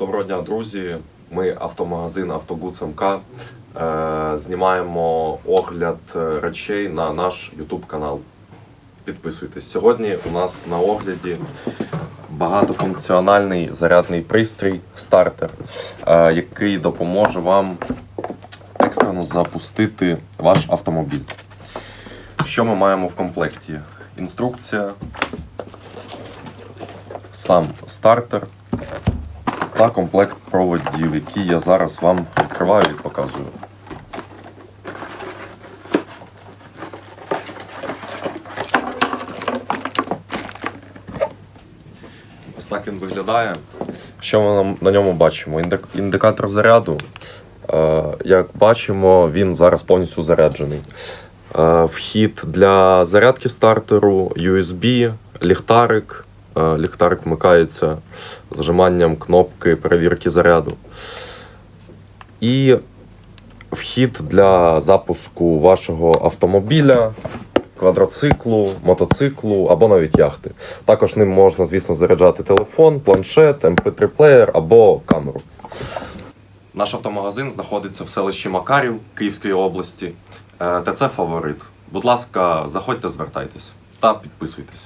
Доброго дня, друзі. Ми автомагазин Автогуц МК. Е, знімаємо огляд е, речей на наш YouTube канал. Підписуйтесь. Сьогодні у нас на огляді багатофункціональний зарядний пристрій стартер, е, який допоможе вам екстрено запустити ваш автомобіль. Що ми маємо в комплекті? Інструкція, сам стартер та комплект проводів, які я зараз вам відкриваю і показую. Ось так він виглядає. Що ми на- ньому бачимо? Індикатор заряду. Е, Як бачимо, він зараз повністю заряджений. Е, Вхід для зарядки стартеру, USB, ліхтарик. Е, Ліхтарик вмикається зажиманням кнопки перевірки заряду. І вхід для запуску вашого автомобіля, квадроциклу, мотоциклу або навіть яхти. Також ним можна, звісно, заряджати телефон, планшет, MP3-плеєр або камеру. Наш автомагазин знаходиться в селищі Макарів Київської області. Е, ТЦ Фаворит. Будь ласка, заходьте, звертайтесь та підписуйтесь.